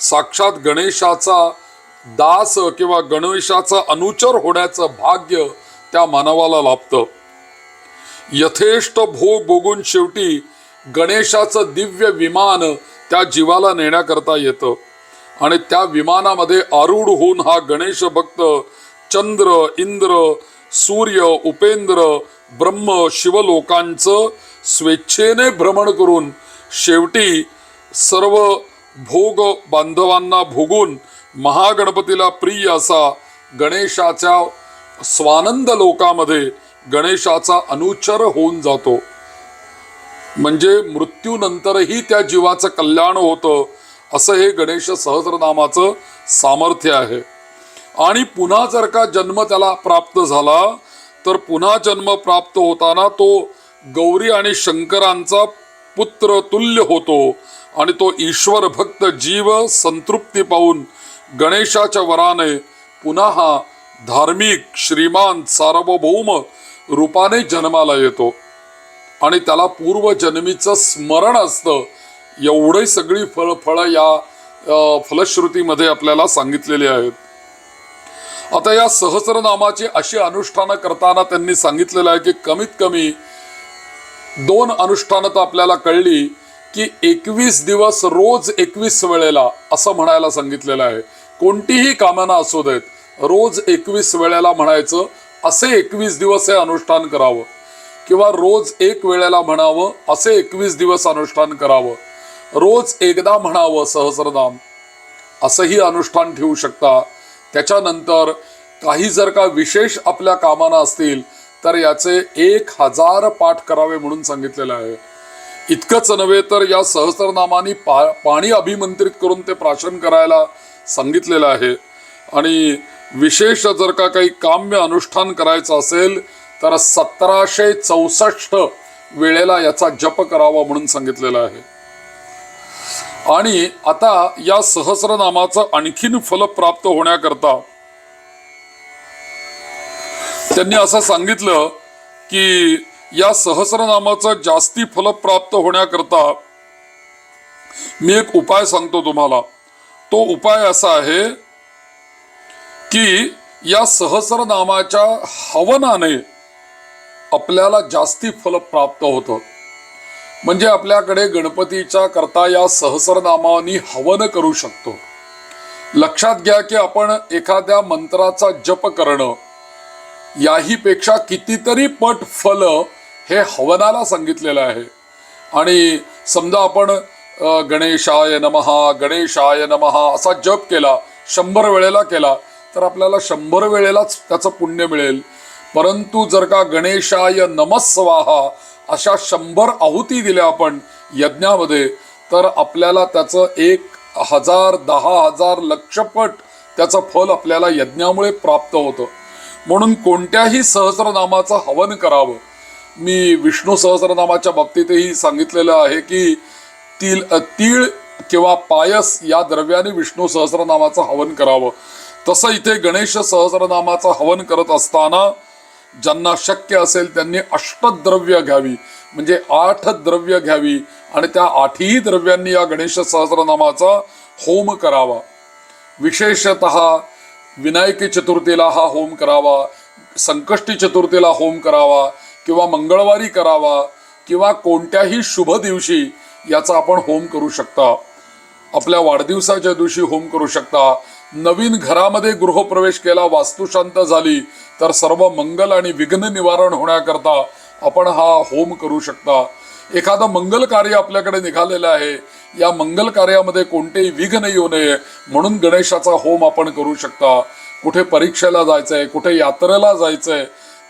साक्षात गणेशाचा दास किंवा गणेशाचा अनुचर होण्याचं भाग्य त्या मानवाला लाभतं. यथेष्ट भोग भोगून शेवटी गणेशाचं दिव्य विमान त्या जीवाला नेण्याकरता येतं. आणि त्या विमानामध्ये आरूढ होऊन हा गणेश भक्त चंद्र इंद्र सूर्य उपेंद्र ब्रह्म शिवलोकांचं स्वेच्छेने भ्रमण करून शेवटी सर्व भोग बांधवांना भोगून महागणपतीला प्रिय असा गणेशाच्या स्वानंद लोकामध्ये गणेशाचा अनुचर होऊन जातो. म्हणजे मृत्यूनंतरही त्या जीवाचं कल्याण होतं असं हे गणेश सहस्रनामाचं सामर्थ्य आहे. आणि पुन्हा जर का जन्म त्याला प्राप्त झाला तर पुन्हा जन्म प्राप्त होताना तो गौरी आणि शंकरांचा पुत्र तुल्य होतो आणि तो ईश्वर भक्त जीव संतृप्ती पाहून गणेशाच्या वराने पुन्हा हा धार्मिक श्रीमान सार्वभौम रूपाने जन्माला येतो. आणि त्याला पूर्वजन्मीचं स्मरण असतं. एवढी सगळी फळ फळं या फलश्रुतीमध्ये आपल्याला सांगितलेली आहेत. आता या सहस्रनामाची अशी अनुष्ठानं करताना त्यांनी सांगितलेलं आहे की कमीत कमी दोन अनुष्ठानं तर आपल्याला कळली. की एकवीस दिवस रोज एकवीस वेळेला असं म्हणायला सांगितलेलं आहे. कोणतीही कामना असू देत रोज एकवीस वेळेला म्हणायचं असे एकवीस दिवस हे अनुष्ठान करावं. किंवा रोज एक वेळेला म्हणावं असे एकवीस दिवस अनुष्ठान करावं. रोज एकदा म्हणावं सहस्रनाम असंही अनुष्ठान ठेवू शकता. त्याच्यानंतर काही जर का विशेष आपल्या कामाना असतील तर याचे एक हजार पाठ करावे म्हणून सांगितलेलं आहे. इतकंच नव्हे तर या सहस्रनामानी पा पाणी अभिमंत्रित करून ते प्राशन करायला सांगितलेलं आहे. आणि विशेष जर का काही काम्य अनुष्ठान करायचं असेल तर सतराशे चौसष्ट वेळेला याचा जप करावा म्हणून सांगितलेलं आहे. आणि आता या सहस्रनामाचं आणखीन फल प्राप्त होण्याकरता त्यांनी असं सांगितलं की या सहस्रनामाचं जास्ती फल प्राप्त होण्याकरता मी एक उपाय सांगतो तुम्हाला. तो उपाय असा आहे की या सहस्रनामाच्या हवनाने आपल्याला जास्ती फल प्राप्त होतं. म्हणजे आपल्याकडे गणपतीच्या करता या सहस्रनामानी हवन करू शकतो. लक्षात घ्या की आपण एखाद्या मंत्राचा जप करणं याही पेक्षा कितीतरी पट फल हे हवनाला सांगितलेलं आहे. आणि समजा आपण गणेशाय नमहा गणेशाय नमहा असा जप केला शंभर वेळेला केला तर आपल्याला शंभर वेळेलाच त्याचं पुण्य मिळेल. परंतु जर का गणेशाय नमस्वाहा अशा शंभर आहुती दिल्या आपण यज्ञामध्ये तर आपल्याला त्याचं एक हजार दहा हजार लक्षपट त्याचं फल आपल्याला यज्ञामुळे प्राप्त होतं. म्हणून कोणत्याही सहस्रनामाचं हवन करावं. मी विष्णू सहस्रनामाच्या बाबतीतही सांगितलेलं आहे की तिल तीळ किंवा पायस या द्रव्याने विष्णू सहस्रनामाचं हवन करावं. तसं इथे गणेश सहस्रनामाचं हवन करत असताना ज्यांना शक्य असेल त्यांनी अष्टद्रव्य घ्यावी म्हणजे आठ द्रव्य घ्यावी आणि त्या आठही द्रव्यांनी या गणेश सहस्रनामाचा होम करावा. विशेषत विनायकी चतुर्थीला हा होम करावा संकष्टी चतुर्थीला होम करावा किंवा मंगळवारी करावा किंवा कोणत्याही शुभ दिवशी याचा आपण होम करू शकता. आपल्या वाढदिवसाच्या दिवशी होम करू शकता. नवीन घरामध्ये गृहप्रवेश केला वास्तुशांत झाली तर सर्व मंगल आणि विघ्न निवारण होण्याकरता आपण हा होम करू शकता. एखादं मंगल कार्य आपल्याकडे निघालेलं आहे. या मंगल कार्यामध्ये कोणतेही विघ्न येऊ नये म्हणून गणेशाचा होम आपण करू शकता. कुठे परीक्षेला जायचंय कुठे यात्रेला जायचंय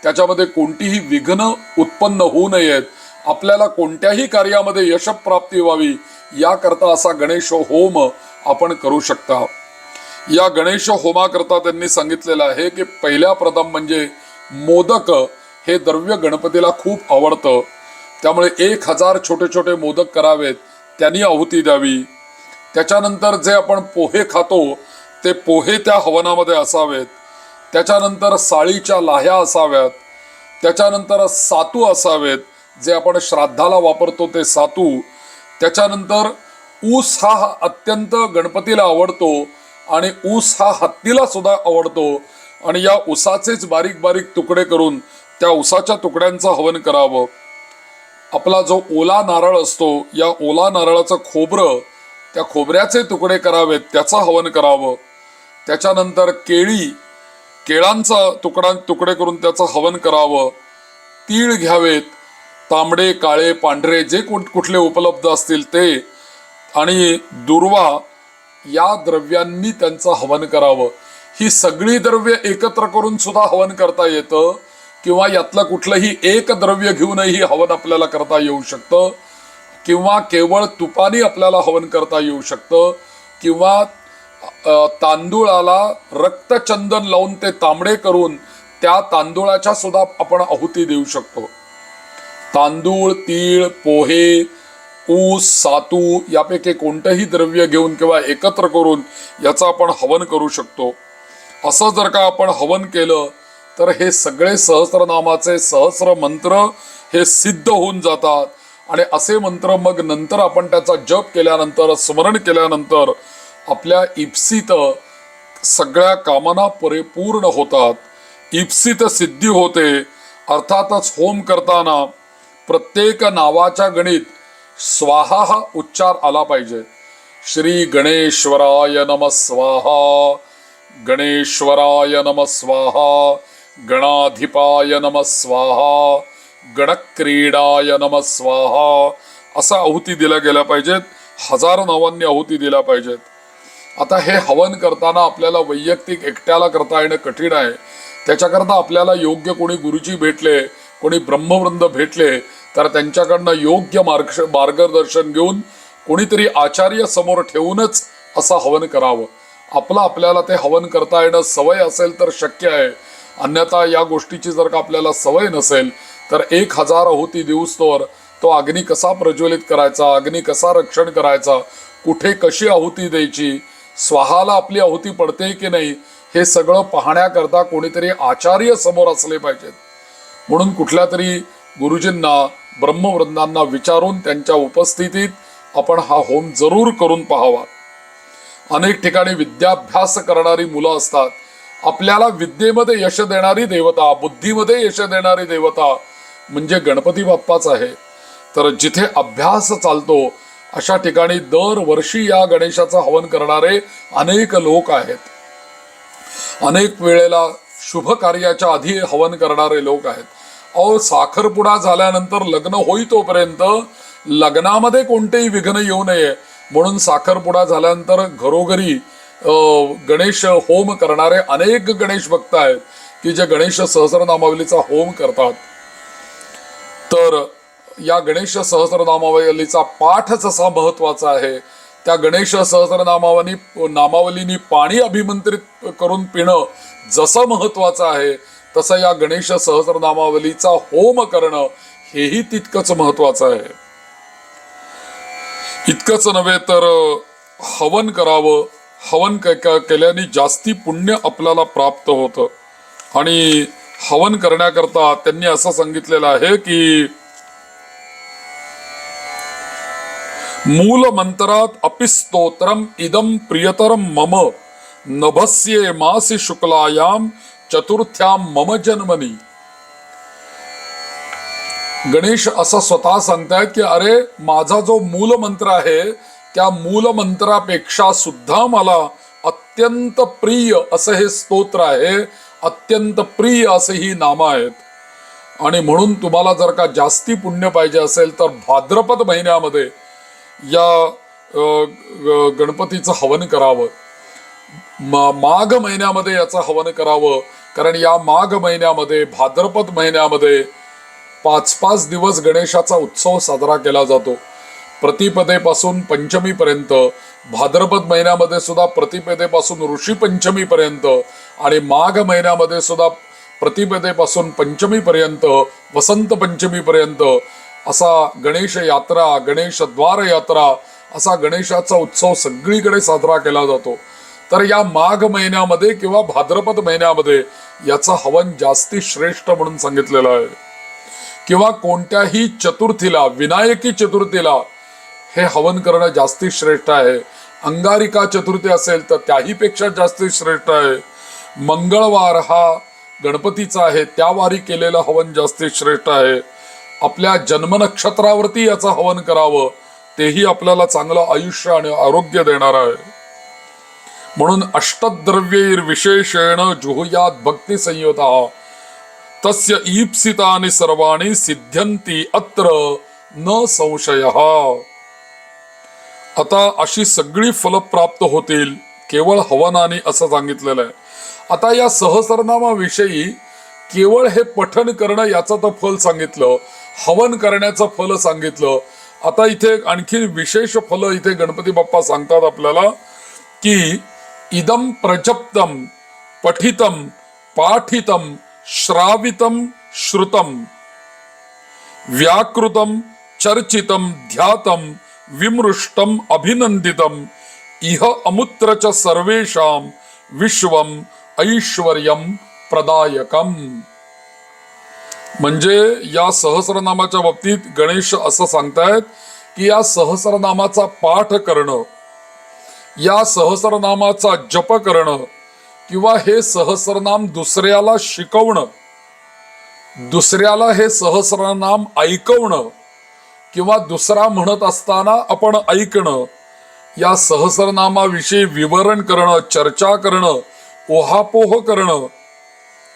त्याच्यामध्ये कोणतीही विघ्न उत्पन्न होऊ नयेत. आपल्याला कोणत्याही कार्यामध्ये यशप्राप्ती व्हावी याकरता असा गणेश होम आपण करू शकता. या गणेश होमाकरता त्यांनी सांगितलेलं आहे की पहिल्या प्रथम म्हणजे मोदक हे द्रव्य गणपतीला खूप आवडतं. त्यामुळे एक हजार छोटे छोटे मोदक करावेत त्यांनी आहुती द्यावी. त्याच्यानंतर जे आपण पोहे खातो ते पोहे त्या हवनामध्ये असावेत. त्याच्यानंतर साळीच्या लाह्या असाव्यात त्याच्यानंतर सातू असावेत जे आपण श्राद्धाला वापरतो ते सातू त्याच्यानंतर ऊस हा अत्यंत गणपतीला आवडतो आणि ऊस हा हत्तीला सुद्धा आवडतो आणि या ऊसाचेच बारीक बारीक तुकडे करून त्या ऊसाच्या तुकड्यांचं हवन करावं. आपला जो ओला नारळ असतो या ओला नारळाचं खोबरं त्या खोबऱ्याचे तुकडे करावेत त्याचं हवन करावं. त्याच्यानंतर केळी केळांचा तुकडा तुकडे करून त्याचं हवन करावं. तीळ घ्यावेत. तांबडे काळे पांढरे जे कुठले उपलब्ध असतील ते. आणि दुर्वा या द्रव्यांनी त्यांचं हवन करावं. ही सगळी द्रव्य एकत्र करून सुद्धा हवन करता येतं. किंवा यातलं कुठलंही एक द्रव्य घेऊनही हवन आपल्याला करता येऊ शकतं. किंवा केवळ तुपानी आपल्याला हवन करता येऊ शकतं. किंवा तांदूळाला रक्तचंदन लावून ते तांबडे करून त्या तांदूळाच्या सुद्धा आपण आहुती देऊ शकतो. तांदूळ तीळ पोहे ऊस सातू यापैकी कोणतंही द्रव्य घेऊन किंवा एकत्र करून याचं आपण हवन करू शकतो. असं जर का आपण हवन केलं तर हे सगळे सहस्रनामाचे सहस्र मंत्र हे सिद्ध होऊन जातात. आणि असे मंत्र मग नंतर आपण त्याचा जप केल्यानंतर स्मरण केल्यानंतर आपल्या इप्सित सगळ्या कामना परिपूर्ण होतात. इप्सित सिद्धी होते. अर्थातच होम करताना प्रत्येक नावाच्या गणित स्वाहा हा उच्चार आला पाहिजे. श्री गणेश्वराय नम स्वाहा. गणेश्वराय नम स्वाहा. गणाधिपाय नम स्वाहा. गणक्रीडाय नम स्वाहा. असा आहुती दिल्या गेल्या पाहिजेत. हजार नावांनी आहुती दिल्या पाहिजेत. आता हे हवन करताना आपल्याला वैयक्तिक एकट्याला करता येणं कठीण आहे. त्याच्याकरता आपल्याला योग्य कोणी गुरुजी भेटले कोणी ब्रह्मवृंद भेटले तर त्यांच्याकडनं योग्य मार्ग मार्गदर्शन घेऊन कोणीतरी आचार्य समोर ठेवूनच असं हवन करावं. आपलं आपल्याला ते हवन करता येणं सवय असेल तर शक्य आहे. अन्यथा या गोष्टीची जर का आपल्याला सवय नसेल तर एक हजार आहुती दिवसतोवर तो अग्नी कसा प्रज्वलित करायचा अग्नी कसा रक्षण करायचा कुठे कशी आहुती द्यायची स्वाहाला आपली आहुती पडते की नाही हे सगळं पाहण्याकरता कोणीतरी आचार्य समोर असले पाहिजेत. म्हणून कुठल्या तरी गुरुजींना ब्रह्मवृंदांना विचारून त्यांच्या उपस्थितीत आपण हा होम जरूर करून पाहावा. अनेक ठिकाणी विद्याभ्यास करणारी मुलं असतात. आपल्याला विद्येमध्ये यश देणारी देवता बुद्धीमध्ये यश देणारी देवता म्हणजे गणपती बाप्पाच आहे. तर जिथे अभ्यास चालतो अशा ठिकाणी दरवर्षी या गणेशाचं हवन करणारे अनेक लोक आहेत. अनेक वेळेला शुभ कार्याच्या आधी हवन करणारे लोक आहेत. अहो साखरपुडा झाल्यानंतर लग्न होई तोपर्यंत लग्नामध्ये कोणतेही विघ्न येऊ नये. म्हणून साखरपुडा झाल्यानंतर घरोघरी गणेश होम करणारे अनेक गणेश भक्त आहेत की जे गणेश सहस्रनामावलीचा होम करतात. तर या गणेश सहस्रनामावलीचा पाठच असा महत्त्वाचा आहे. त्या गणेश सहस्रनामावली नामावलीनी पाणी अभिमंत्रित करून पिणं जसं महत्वाचं आहे तसं या गणेश सहस्रनामावलीचा होम करणं हेही तितकंच महत्वाचं आहे. इतकंच नव्हे तर हवन करावं हवन क- केल्याने जास्ती पुण्य आपल्याला प्राप्त होतं. आणि हवन करण्याकरता त्यांनी असं सांगितलेलं आहे की मूल मंत्रात अपिस्तोत्रम इदम प्रियतरम मम। नभस्ये मासी शुक्लायाम चतुर्थ्याम मम जन्मनी। गणेश असं स्वतः सांगतायत की अरे माझा जो मूल मंत्र आहे त्या मूल मंत्रापेक्षा सुद्धा मला अत्यंत प्रिय असं हे स्तोत्र आहे अत्यंत प्रिय असे ही नामं आहेत। आणि म्हणून तुम्हाला जर का जास्ती पुण्य पाहिजे असेल तर भाद्रपद महिन्यामध्ये या गणपतीचं हवन करावं. मा माघ महिन्यामध्ये याचं हवन करावं. कारण या माघ महिन्यामध्ये भाद्रपद महिन्यामध्ये पाच पाच दिवस गणेशाचा उत्सव साजरा केला जातो. प्रतिपदेपासून पंचमीपर्यंत भाद्रपद महिन्यामध्ये सुद्धा प्रतिपदेपासून ऋषी पंचमीपर्यंत आणि माघ महिन्यामध्ये सुद्धा प्रतिपदेपासून पंचमीपर्यंत वसंत पंचमीपर्यंत असा गणेश यात्रा गणेश द्वार यात्रा असा गणेशाचा उत्सव सगळीकडे साजरा केला जातो. तर या माघ महिन्यामध्ये किंवा भाद्रपद महिन्यामध्ये याचं हवन जास्ती श्रेष्ठ म्हणून सांगितलेलं आहे. किंवा कोणत्याही चतुर्थीला विनायकी चतुर्थीला हे हवन करणं जास्ती श्रेष्ठ आहे. अंगारिका चतुर्थी असेल तर त्याही पेक्षा जास्ती श्रेष्ठ आहे. मंगळवार हा गणपतीचा आहे त्या वारी केलेलं हवन जास्ती श्रेष्ठ आहे. आपल्या जन्म नक्षत्रावरती याचं हवन करावं तेही आपल्याला चांगलं आयुष्य आणि आरोग्य देणार आहे. म्हणून अष्टद्रव्यैर विशेषेण जुहुयात भक्ती संयुता तस्य ईप्सितानी सर्वाणि सिद्ध्यंती अत्र न संशय. आता अशी सगळी फल प्राप्त होतील केवळ हवनाने असं सांगितलेलं आहे. आता या सहस्रनामाविषयी केवळ हे पठन करणं याचं तर फल सांगितलं हवन करण्याचं फल सांगितलं. आता इथे आणखी विशेष फल इथे गणपती बाप्पा सांगतात आपल्याला की इदम प्रजप्तम पठितम पाठितम श्रावितम श्रुतम व्याकृतम चर्चितम ध्यातम विमृष्टम अभिनंदितम इह अमुत्र च सर्वेषां विश्वम ऐश्वर्यम प्रदायकम. म्हणजे या सहस्रनामाच्या बाबतीत गणेश असं सांगतायत की या सहस्रनामाचा पाठ करणं या सहस्रनामाचा जप करणं किंवा हे सहस्रनाम दुसऱ्याला शिकवणं दुसऱ्याला हे सहस्रनाम ऐकवणं किंवा दुसरा म्हणत असताना आपण ऐकणं या सहस्रनामाविषयी विवरण करणं चर्चा करणं ओहापोह करणं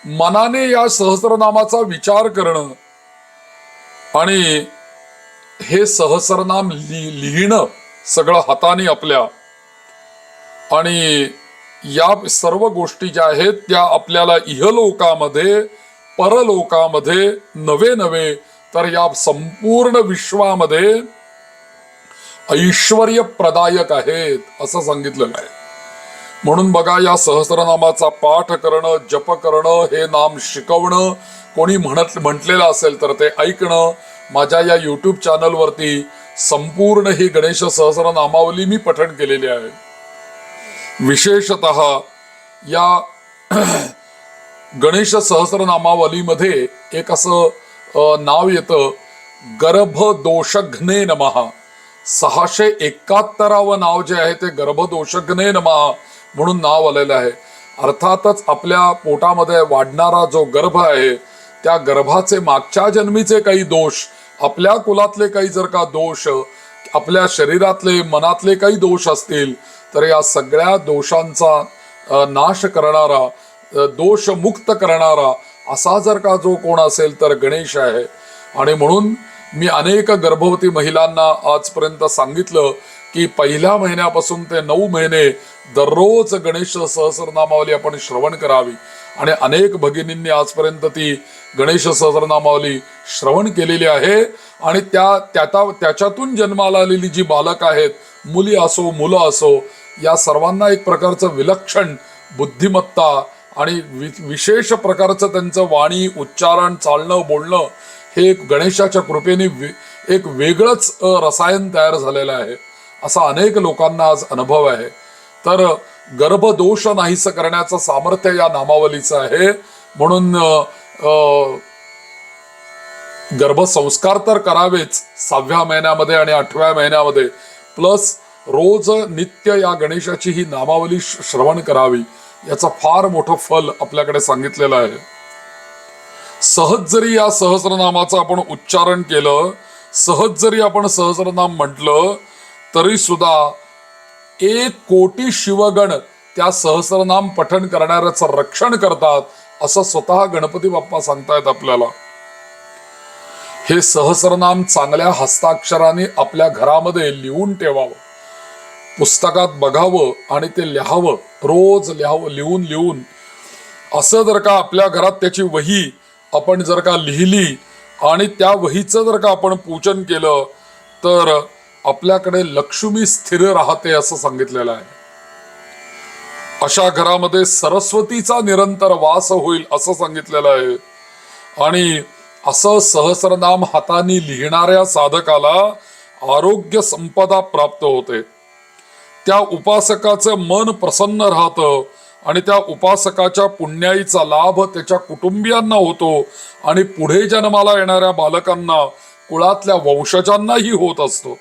मनाने या सहस्रनामाचा विचार करणं आणि हे सहस्रनाम लि लिहिणं सगळं हाताने आपल्या आणि या सर्व गोष्टी ज्या आहेत त्या आपल्याला इहलोकामध्ये परलोकामध्ये नवे नवे तर या संपूर्ण विश्वामध्ये ऐश्वर्य प्रदायक आहेत असं सांगितलेलं आहे. म्हणून बघा या सहस्रनामाचा पाठ करणं जप करणं हे नाम शिकवणं कोणी म्हणत म्हटलेलं असेल तर ते ऐकणं माझ्या या युट्यूब चॅनलवरती संपूर्ण ही गणेश सहस्रनामावली मी पठण केलेली आहे. विशेषत या गणेश सहस्रनामावलीमध्ये एक असं नाव येतं गर्भदोषघ्ने नमहा सहाशे एकाहत्तरावं नाव जे आहे ते गर्भदोषघ्ने नमहा म्हणून नाव आलेलं आहे. अर्थातच आपल्या पोटामध्ये वाढणारा जो गर्भ आहे त्या गर्भाचे मागच्या जन्मीचे काही दोष आपल्या कुलातले काही जर का दोष आपल्या शरीरातले मनातले काही दोष असतील तर या सगळ्या दोषांचा नाश करणारा दोष दोषमुक्त करणारा असा जर का जो कोण असेल तर गणेश आहे. आणि म्हणून मी अनेक गर्भवती महिलांना आजपर्यंत सांगितलं की पहिल्या महिन्यापासून ते नऊ महिने दररोज गणेश सहस्रनामावली आपण श्रवण करावी. आणि अनेक भगिनींनी आजपर्यंत ती गणेश सहस्रनामावली श्रवण केलेली आहे. आणि त्या त्याता त्याच्यातून जन्माला आलेली जी बालक आहेत मुली असो मुलं असो या सर्वांना एक प्रकारचं विलक्षण बुद्धिमत्ता आणि वि- विशेष प्रकारचं त्यांचं वाणी उच्चारण चालणं बोलणं हे एक गणेशाच्या कृपेने एक वेगळंच रसायन तयार झालेलं आहे. असा अनेक लोकांना आज अनुभव आहे. तर गर्भदोष नाहीस करण्याचं सामर्थ्य या नामावलीचं आहे. म्हणून गर्भसंस्कार तर करावेच सहाव्या महिन्यामध्ये आणि आठव्या महिन्यामध्ये. प्लस रोज नित्य या गणेशाची ही नामावली श्रवण करावी. याचा फार मोठं फल आपल्याकडे सांगितलेलं आहे. सहज जरी या सहस्रनामाचं आपण उच्चारण केलं सहज जरी आपण सहस्रनाम म्हटलं तरी सुद्धा एक कोटी शिवगण त्या सहस्रनाम पठण करणाऱ्याचं रक्षण करतात असं स्वतः गणपती बाप्पा सांगतायत आपल्याला. हे सहस्रनाम चांगल्या हस्ताक्षराने आपल्या घरामध्ये लिहून ठेवावं. पुस्तकात बघावं आणि ते लिहावं रोज लिहावं लिहून लिहून. असं जर का आपल्या घरात त्याची वही आपण जर का लिहिली आणि त्या वहीचं जर का आपण पूजन केलं तर आपल्याकडे लक्ष्मी स्थिर राहते असं सांगितलेलं आहे. अशा घरामध्ये सरस्वतीचा निरंतर वास होईल असं सांगितलेलं आहे. आणि असं सहस्रनाम हाताने लिहिणाऱ्या साधकाला आरोग्य संपदा प्राप्त होते. त्या उपासकाचं मन प्रसन्न राहतं आणि त्या उपासकाच्या पुण्याईचा लाभ त्याच्या कुटुंबियांना होतो आणि पुढे जन्माला येणाऱ्या बालकांना कुळातल्या वंशजांनाही होत असतो.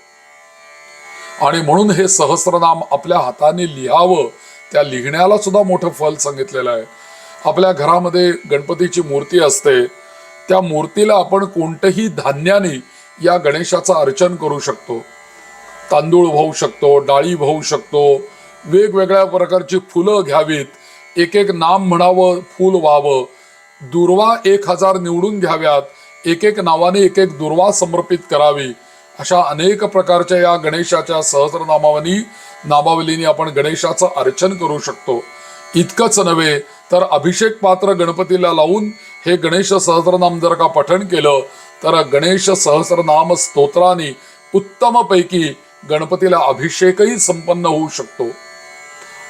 आणि म्हणून हे सहस्रनाम आपल्या हाताने लिहावं त्या लिहिण्याला सुद्धा मोठं फल सांगितलेलं आहे. आपल्या घरामध्ये गणपतीची मूर्ती असते त्या मूर्तीला आपण कोणतंही धान्याने या गणेशाचं अर्चन करू शकतो. तांदूळ वाहू शकतो डाळी वाहू शकतो वेगवेगळ्या प्रकारची फुलं घ्यावीत एक एक नाम म्हणावं फूल व्हावं. दुर्वा एक हजार निवडून घ्याव्यात एक एक नावाने एक एक दुर्वा समर्पित करावी. अशा अनेक प्रकारच्या या गणेशाच्या सहस्रनामावनी नामावलीने आपण गणेशाचं अर्चन करू शकतो. इतकंच नव्हे तर अभिषेक पात्र गणपतीला लावून हे गणेश सहस्रनाम जर का पठण केलं तर गणेश सहस्रनाम स्तोत्राने उत्तमपैकी गणपतीला अभिषेकही संपन्न होऊ शकतो.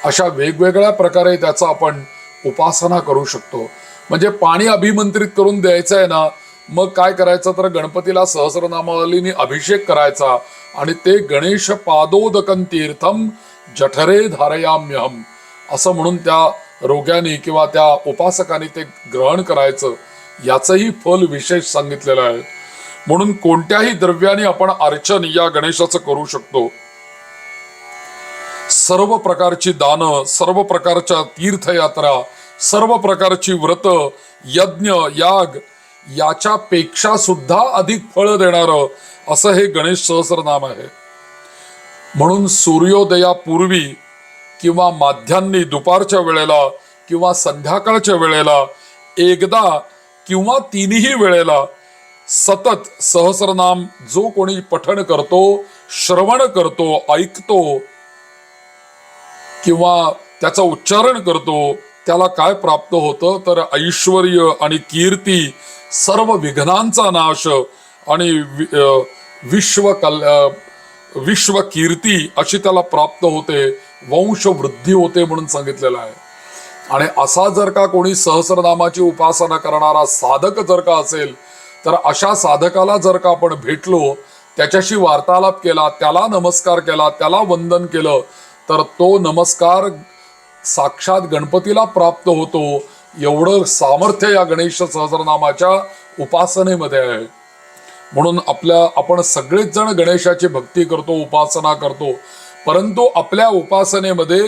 अशा वेगवेगळ्या प्रकारे त्याचा आपण उपासना करू शकतो. म्हणजे पाणी अभिमंत्रित करून द्यायचं आहे ना मग काय करायचं? तर गणपतीला सहस्रनामावलीने अभिषेक करायचा आणि ते गणेश पादोदकन तीर्थम जठरे धारयाम्यहम असं म्हणून त्या रोग्याने किंवा त्या उपासकाने ते ग्रहण करायचं. याचंही फल विशेष सांगितलेलं आहे. म्हणून कोणत्याही द्रव्याने आपण अर्चन या गणेशाचं करू शकतो. सर्व प्रकारची दानं सर्व प्रकारच्या तीर्थयात्रा सर्व प्रकारची व्रत यज्ञ याग याच्यापेक्षा सुद्धा अधिक फळ देणार असं हे गणेश सहस्रनाम आहे. म्हणून सूर्योदयापूर्वी किंवा माध्यान्नी दुपारच्या वेळेला किंवा संध्याकाळच्या वेळेला एकदा किंवा तिन्ही वेळेला सतत सहस्रनाम जो कोणी पठण करतो श्रवण करतो ऐकतो किंवा त्याचं उच्चारण करतो त्याला काय प्राप्त होतं? तर ऐश्वर आणि कीर्ती सर्व विघ्नांचा नाश आणि विश्व कल विश्व कीर्ती अशी त्याला प्राप्त होते वंश वृद्धी होते म्हणून सांगितलेलं आहे. आणि असा जर का कोणी सहस्रनामाची उपासना करणारा साधक जर का असेल तर अशा साधकाला जर का आपण भेटलो त्याच्याशी वार्तालाप केला त्याला नमस्कार केला त्याला वंदन केलं तर तो नमस्कार साक्षात गणपतीला प्राप्त होतो एवढं सामर्थ्य या गणेश सहस्रनामाच्या उपासनेमध्ये आहे. म्हणून आपल्या आपण सगळेच जण गणेशाची भक्ती करतो उपासना करतो. परंतु आपल्या उपासनेमध्ये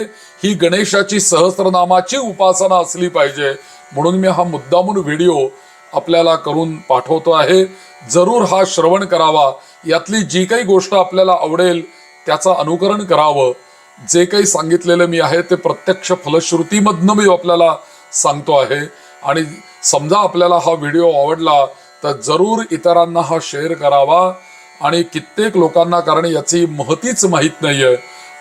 ही गणेशाची सहस्रनामाची उपासना असली पाहिजे. म्हणून मी हा मुद्दामून व्हिडिओ आपल्याला करून पाठवतो आहे. जरूर हा श्रवण करावा. यातली जी काही गोष्ट आपल्याला आवडेल त्याचं अनुकरण करावं. जे काही सांगितलेलं मी आहे ते प्रत्यक्ष फलश्रुतीमधनं मी आपल्याला सांगतो आहे. आणि समजा आपल्याला हा व्हिडिओ आवडला तर जरूर इतरांना हा शेअर करावा. आणि कित्येक लोकांना कारण याची महतीच माहीत नाहीये.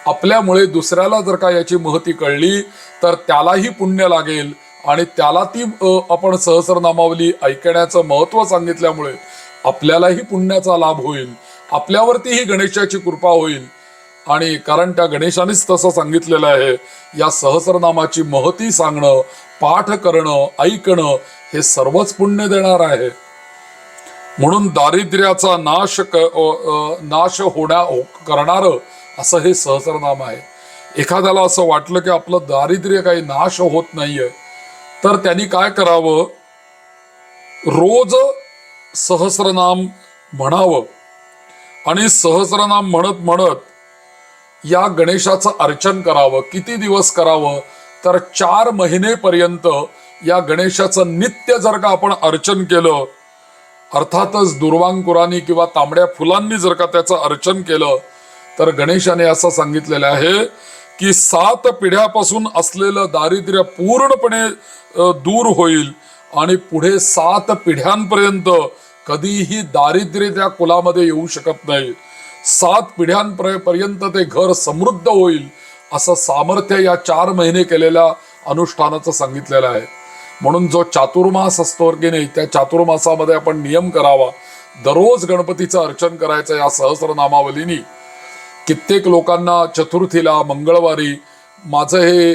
आपल्यामुळे दुसऱ्याला जर का याची महती कळली तर त्यालाही पुण्य लागेल. आणि त्याला ती आपण सहस्रनामावली ऐकण्याचं महत्त्व सांगितल्यामुळे आपल्यालाही पुण्याचा लाभ होईल. आपल्यावरती ही गणेशाची कृपा होईल. आणि कारण त्या गणेशानेच तसं सांगितलेलं आहे या सहस्रनामाची महती सांगणं पाठ करणं ऐकणं हे सर्वच पुण्य देणार आहे. म्हणून दारिद्र्याचा नाश क नाश होण्या करणार असं हे सहस्रनाम आहे. एखाद्याला असं वाटलं की आपलं दारिद्र्य काही नाश होत नाहीये तर त्यांनी काय करावं? रोज सहस्रनाम म्हणावं. आणि सहस्रनाम म्हणत म्हणत या गणेशाचं अर्चन करावं किती दिवस करावं तर चार महिनेपर्यंत या गणेशाचं नित्य जर का आपण अर्चन केलं अर्थातच दुर्वांकुरांनी किंवा तांबड्या फुलांनी जर का त्याचं अर्चन केलं तर गणेशाने असं सांगितलेलं आहे की सात पिढ्यापासून असलेलं दारिद्र्य पूर्णपणे दूर होईल आणि पुढे सात पिढ्यांपर्यंत कधीही दारिद्र्य त्या कुलामध्ये येऊ शकत नाही. सात पिढ्यांपर्यंत ते घर समृद्ध होईल असं सामर्थ्य या चार महिने केलेल्या अनुष्ठानाचं सांगितलेलं आहे. म्हणून जो चातुर्मास असतो की नाही त्या चातुर्मासामध्ये आपण नियम करावा. दररोज गणपतीचं अर्चन करायचं या सहस्रनामावलीनी. कित्येक लोकांना चतुर्थीला मंगळवारी माझं हे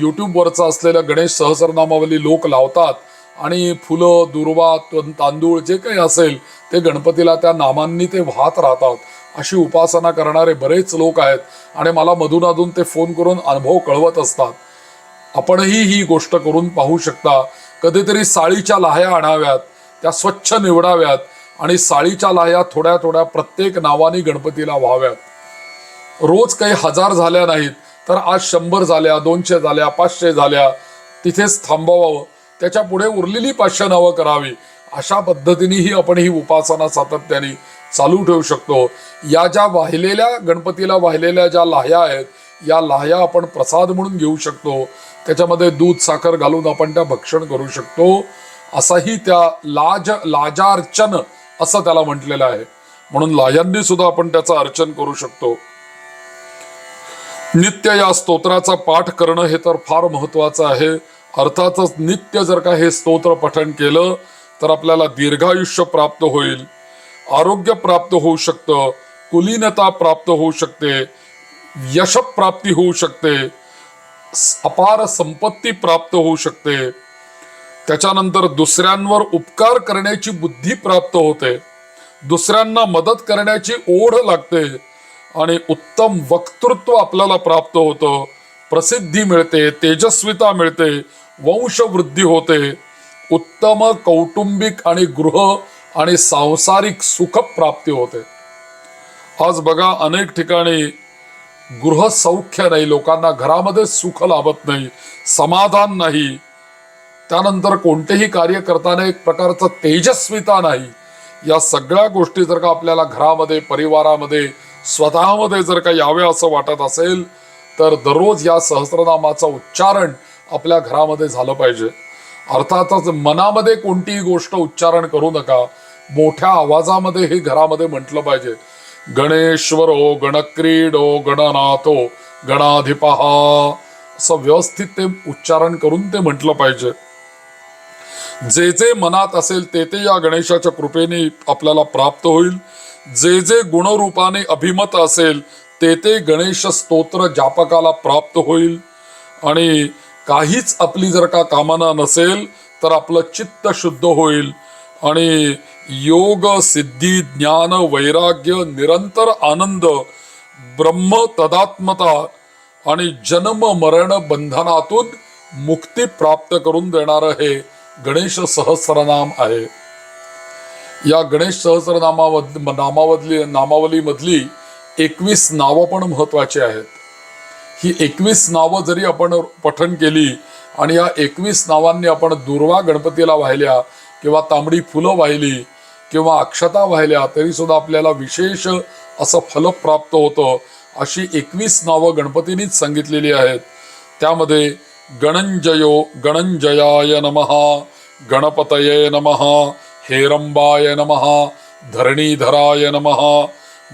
यूट्यूबवरचं असलेलं गणेश सहस्रनामावली लोक लावतात आणि फुलं दुर्वा तांदूळ जे काही असेल ते गणपतीला त्या नामांनी ते वाहत राहतात. अशी उपासना करणारे बरेच लोक आहेत आणि मला मधून अधून ते फोन करून अनुभव कळवत असतात. आपणही ही गोष्ट करून पाहू शकता. कधीतरी साळीच्या लाह्या आणाव्यात त्या स्वच्छ निवडाव्यात आणि साळीच्या लाह्या थोड्या थोड्या प्रत्येक नावाने गणपतीला व्हाव्यात. रोज काही हजार झाल्या नाहीत तर आज शंभर झाल्या दोनशे झाल्या पाचशे झाल्या. तिथेच थांबवावं. त्याच्या पुढे उरलेली पाचशे नावं करावी. अशा पद्धतीनेही आपण ही उपासना सातत्याने चालू ठेवू शकतो. या ज्या वाहिलेल्या गणपतीला वाहिलेल्या ज्या लाह्या आहेत या लाह्या आपण प्रसाद म्हणून घेऊ शकतो. त्याच्यामध्ये दूध साखर घालून आपण त्या भक्षण करू शकतो. असाही त्या लाज लाजार्चन असं त्याला म्हटलेलं आहे. म्हणून लाह्यांनी सुद्धा आपण त्याचं अर्चन करू शकतो. नित्य या स्तोत्राचा पाठ करणं हे तर फार महत्वाचं आहे. अर्थातच नित्य जर का हे स्तोत्र पठण केलं तर आपल्याला दीर्घायुष्य प्राप्त होईल. आरोग्य प्राप्त होऊ शकतं कुलीनता प्राप्त होऊ शकते यश प्राप्ती होऊ शकते अपार संपत्ती प्राप्त होऊ शकते. त्याच्यानंतर दुसऱ्यांवर उपकार करण्याची बुद्धी प्राप्त होते. दुसऱ्यांना मदत करण्याची ओढ लागते आणि उत्तम वक्तृत्व आपल्याला प्राप्त होतं. प्रसिद्धी मिळते तेजस्विता मिळते वंशवृद्धी होते. उत्तम कौटुंबिक आणि गृह आणि सांसारिक सुख प्राप्ती होते. आज बघा अनेक ठिकाणी गृह सौख्य नाही लोकांना घरामध्ये सुख लाभत नाही समाधान नाही. त्यानंतर कोणतेही कार्य करताना एक प्रकारचं तेजस्विता नाही. या सगळ्या गोष्टी जर का आपल्याला घरामध्ये परिवारामध्ये स्वतःमध्ये जर का याव्या असं वाटत असेल तर दररोज या सहस्रनामाचं उच्चारण आपल्या घरामध्ये झालं पाहिजे. अर्थातच मनामध्ये कोणतीही गोष्ट उच्चारण करू नका. मोठ्या आवाजामध्ये हे घरामध्ये म्हटलं पाहिजे. गणेश्वरो गणक्रीडो गणनाथो गणाधिपहा. असं व्यवस्थित ते उच्चारण करून ते म्हटलं पाहिजे. जे जे मनात असेल ते ते या गणेशाच्या कृपेने आपल्याला प्राप्त होईल. जे जे गुणरूपाने अभिमत असेल ते ते गणेश स्तोत्र जापकाला प्राप्त होईल. आणि काहीच आपली जर का कामना नसेल तर आपलं चित्त शुद्ध होईल. आणि योग सिद्धी ज्ञान वैराग्य निरंतर आनंद ब्रह्म तदात्मता आणि जन्म मरण बंधनातून मुक्ती प्राप्त करून देणारं हे गणेश सहस्रनाम आहे या गणेश सहस्रनामावद नामावली नामावलीमधली एकवीस नावं पण महत्वाची आहेत ही एकवीस नावं जरी आपण पठण केली आणि या एकवीस नावांनी आपण दुर्वा गणपतीला वाहिल्या किंवा तांबडी फुलं वाहिली किंवा अक्षता वाहिल्या तरी सुद्धा आपल्याला विशेष असं फल प्राप्त होतं अशी एकवीस नावं गणपतीनीच सांगितलेली आहेत. त्यामध्ये गणंजयो गणंजयाय नमहा गणपतये नमहा हेरंबाय नमहा धरणीधराय नमहा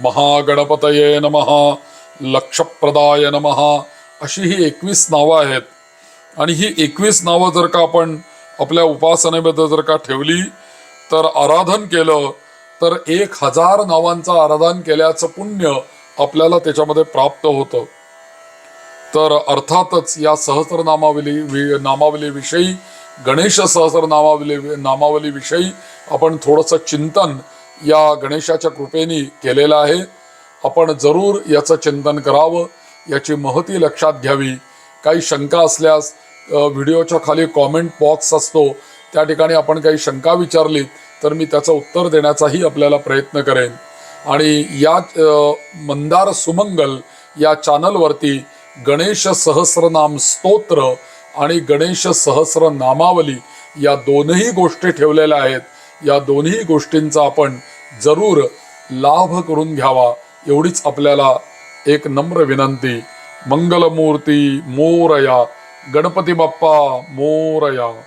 महागणपतये नमहा लक्षप्रदाय नमहा अशी ही एकवीस नावं आहेत. आणि ही एकवीस नावं जर का आपण आपल्या उपासनेमध्ये जर का ठेवली तर आराधन केलं तर एक हजार नावांचं आराधन केल्याचं पुण्य आपल्याला त्याच्यामध्ये प्राप्त होतं. तर अर्थातच या सहस्रनामावली वि- नामावलीविषयी गणेश सहस्रनामावली नामावलीविषयी आपण थोडंसं चिंतन या गणेशाच्या कृपेने केलेलं आहे. आपण जरूर याचं चिंतन करावं याची महती लक्षात घ्यावी. काही शंका असल्यास व्हिडिओच्या खाली कॉमेंट बॉक्स असतो. त्या ठिकाणी आपण काही शंका विचारली तर मी त्याचं उत्तर देण्याचाही आपल्याला प्रयत्न करेन. आणि या मंदार सुमंगल या चॅनलवरती गणेश सहस्रनाम स्तोत्र आणि गणेश सहस्र नामावली या दोनही गोष्टी ठेवलेल्या आहेत. या दोन्ही गोष्टींचा आपण जरूर लाभ करून घ्यावा एवढीच आपल्याला एक नम्र विनंती. मंगलमूर्ती मोरया गणपती बाप्पा मोरया.